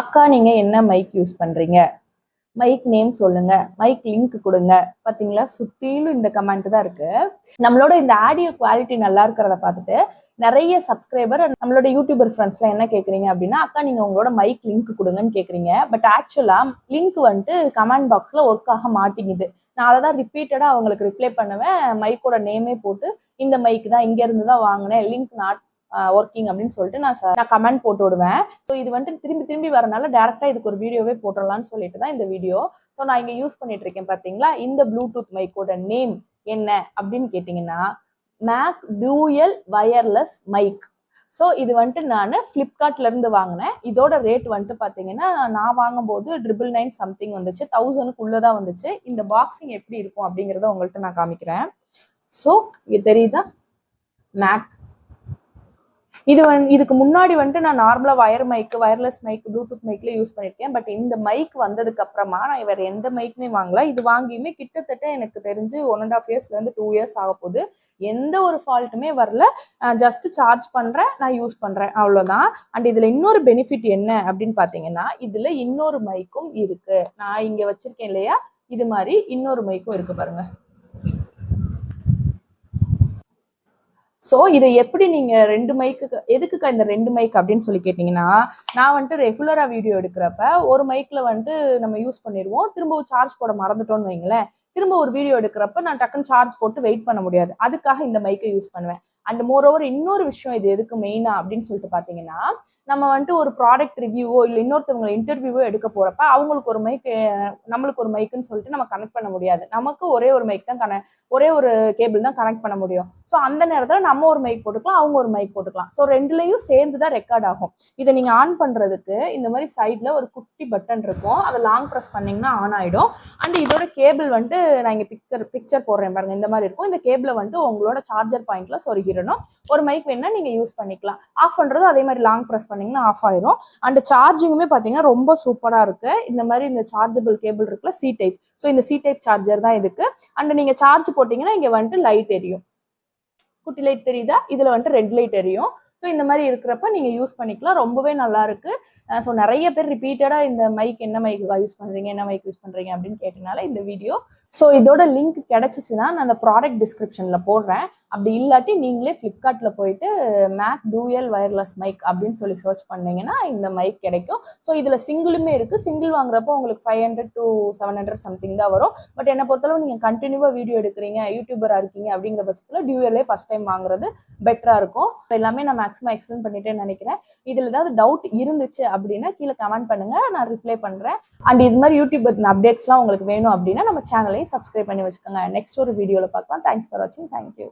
அக்கா நீங்க என்ன மைக் யூஸ் பண்றீங்க? மைக் நேம் சொல்லுங்க. மைக் லிங்க் கொடுங்க. பாத்தீங்களா? சுத்திலும் இந்த கமெண்ட் தான் இருக்கு. நம்மளோட இந்த ஆடியோ குவாலிட்டி நல்லா இருக்கிறத பார்த்துட்டு நிறைய சப்ஸ்கிரைபர் நம்மளோட யூடியூபர் ஃப்ரெண்ட்ஸ்லாம் என்ன கேட்குறீங்க அப்படின்னா அக்கா நீங்க உங்களோட மைக் லிங்க் கொடுங்கன்னு கேட்குறீங்க பட் ஆக்சுவலா லிங்க் வந்துட்டு கமெண்ட் பாக்ஸ்ல ஒர்க் ஆக மாட்டேங்குது. நான் அதை தான் ரிப்பீட்டடாக அவங்களுக்கு ரிப்ளை பண்ணுவேன். மைக்கோட நேமே போட்டு இந்த மைக் தான் இங்க இருந்து தான் வாங்கினேன். லிங்க் நாட் ஒர்க்கிங் அப்படின்னு சொல்லிட்டு நான் நான் கமெண்ட் போட்டு விடுவேன். ஸோ இது வந்துட்டு திரும்பி திரும்பி வரனால டேரெக்டாக இதுக்கு ஒரு வீடியோவே போட்டுடலாம்னு சொல்லிட்டு தான் இந்த வீடியோ ஸோ நான் இங்கே யூஸ் பண்ணிட்டு இருக்கேன் பார்த்தீங்களா இந்த ப்ளூடூத் மைக்கோட நேம் என்ன அப்படின்னு கேட்டிங்கன்னா make dual wireless mic so இது வந்துட்டு நான் ஃப்ளிப்கார்ட்லேருந்து வாங்கினேன். இதோட ரேட் வந்துட்டு பார்த்தீங்கன்னா நான் வாங்கும்போது ட்ரிபிள் நைன் சம்திங் வந்துச்சு. தௌசண்ட்க்குள்ளே தான் வந்துச்சு. இந்த பாக்ஸிங் எப்படி இருக்கும் அப்படிங்கிறத உங்கள்கிட்ட நான் காமிக்கிறேன். ஸோ இது தெரியுதா? மேக் இது வந் இதுக்கு முன்னாடி வந்துட்டு நான் நார்மலாக wire mic wireless mic Bluetooth மைக்ல யூஸ் பண்ணியிருக்கேன் பட் இந்த மைக் வந்ததுக்கு அப்புறமா நான் வேற எந்த மைக்குமே வாங்கல. இது வாங்கியுமே கிட்டத்தட்ட எனக்கு தெரிஞ்சு ஒன் அண்ட் ஆஃப் இயர்ஸ்லேருந்து டூ இயர்ஸ் ஆக போகுது. எந்த ஒரு ஃபால்ட்டுமே வரல. ஜஸ்ட் சார்ஜ் பண்ணுறேன் நான் யூஸ் பண்ணுறேன் அவ்வளோதான் அண்ட் இதில் இன்னொரு பெனிஃபிட் என்ன அப்படின்னு பார்த்தீங்கன்னா இதில் இன்னொரு மைக்கும் இருக்கு. நான் இங்கே வச்சிருக்கேன் இல்லையா? இது மாதிரி இன்னொரு மைக்கும் இருக்கு பாருங்க. ஸோ இதை எப்படி நீங்கள் ரெண்டு மைக்கு எதுக்குக்கா இந்த ரெண்டு மைக் அப்படின்னு சொல்லி கேட்டிங்கன்னா நான் வந்துட்டு ரெகுலராக வீடியோ எடுக்கிறப்ப ஒரு மைக்கில் வந்துட்டு நம்ம யூஸ் பண்ணிடுவோம். திரும்ப சார்ஜ் போட மறந்துட்டோம்னு வைங்களேன். திரும்ப ஒரு வீடியோ எடுக்கிறப்ப நான் டக்குன்னு சார்ஜ் போட்டு வெயிட் பண்ண முடியாது. அதுக்காக இந்த மைக்கை யூஸ் பண்ணுவேன். அண்ட் மோர் ஓவர் இன்னொரு விஷயம் இது எதுக்கு மெயினா அப்படின்னு சொல்லிட்டு பார்த்தீங்கன்னா நம்ம வந்துட்டு ஒரு ப்ராடக்ட் ரிவ்யூவோ இல்லை இன்னொருத்தவங்களை இன்டர்வியூவோ எடுக்க போறப்ப அவங்களுக்கு ஒரு மைக் நம்மளுக்கு ஒரு மைக்குன்னு சொல்லிட்டு நம்ம கனெக்ட் பண்ண முடியாது. நமக்கு ஒரே ஒரு மைக் தான் கன ஒரே ஒரு கேபிள் தான் கனெக்ட் பண்ண முடியும். ஸோ அந்த நேரத்தில் நம்ம ஒரு மைக் போட்டுக்கலாம் அவங்க ஒரு மைக் போட்டுக்கலாம். ஸோ ரெண்டுலேயும் சேர்ந்து தான் ரெக்கார்ட் ஆகும். இதை நீங்கள் ஆன் பண்ணுறதுக்கு இந்த மாதிரி சைடில் ஒரு குட்டி பட்டன் இருக்கும். அதை லாங் ப்ரெஸ் பண்ணிங்கன்னா ஆன் ஆகிடும் அண்ட் இதோட கேபிள் வந்துட்டு நான் இங்கே பிக்சர் பிக்சர் போடுறேன் பாருங்க. இந்த மாதிரி இருக்கும். இந்த கேபிளை வந்துட்டு உங்களோட சார்ஜர் பாயிண்ட்ல சொருகிடணும் ஒரு மைக் வேணா நீங்க யூஸ் பண்ணிக்கலாம். ஆஃப் பண்றது அதே மாதிரி லாங் ப்ரெஸ் பண்ணீங்கன்னா ஆஃப் ஆயிரும். அண்ட் சார்ஜிங்குமே பார்த்தீங்கன்னா ரொம்ப சூப்பராக இருக்கு. இந்த மாதிரி இந்த சார்ஜபிள் கேபிள் இருக்குல்ல சி டைப் ஸோ இந்த சி டைப் சார்ஜர் தான் இதுக்கு. அண்ட் நீங்கள் சார்ஜ் போட்டிங்கன்னா இங்கே வந்துட்டு லைட் எரியும். குட்டி லைட் தெரியுதா? இதில் வந்துட்டு ரெட் லைட் எரியும். ஸோ இந்த மாதிரி இருக்கிறப்ப நீங்கள் யூஸ் பண்ணிக்கலாம். ரொம்பவே நல்லா இருக்கு. ஸோ நிறைய பேர் ரிப்பீட்டடாக இந்த மைக் என்ன மைக் யூஸ் பண்ணுறீங்க என்ன மைக் யூஸ் பண்ணுறீங்க அப்படின்னு கேட்டனால இந்த வீடியோ ஸோ இதோட லிங்க் கிடச்சிச்சுன்னா நான் அந்த ப்ராடக்ட் டிஸ்கிரிப்ஷனில் போடுறேன். அப்படி இல்லாட்டி நீங்களே ஃப்ளிப்கார்ட்டில் போயிட்டு மேக் டூயல் வயர்லெஸ் மைக் அப்படின்னு சொல்லி சர்ச் பண்ணீங்கன்னா இந்த மைக் கிடைக்கும். ஸோ இதில் சிங்கிளுமே இருக்குது சிங்கிள் வாங்குறப்போ உங்களுக்கு five hundred to seven hundred something தான் வரும். பட் என்னை பொறுத்தளவு நீங்கள் கண்டினியூவாக வீடியோ எடுக்கிறீங்க யூடியூபராக இருக்கீங்க அப்படிங்கிற பட்சத்தில் டியூயலே ஃபஸ்ட் டைம் வாங்குறது பெட்டராக இருக்கும். எல்லாமே நான் மேக்ஸிமம் எக்ஸ்பிளைன் பண்ணிட்டேன்னு நினைக்கிறேன். இதில் ஏதாவது டவுட் இருந்துச்சு அப்படின்னா கீழே கமெண்ட் பண்ணுங்க. நான் ரிப்ளை பண்ணுறேன் அண்ட் இது மாதிரி யூடியூப் அப்டேட்ஸ்லாம் உங்களுக்கு வேணும் அப்படின்னா நம்ம சேனலையும் சப்ஸ்கிரைப் பண்ணி வச்சுக்கோங்க. நெக்ஸ்ட் ஒரு வீடியோவில் பார்க்கலாம். தேங்க்ஸ் ஃபார் வாட்சிங் தேங்க்யூ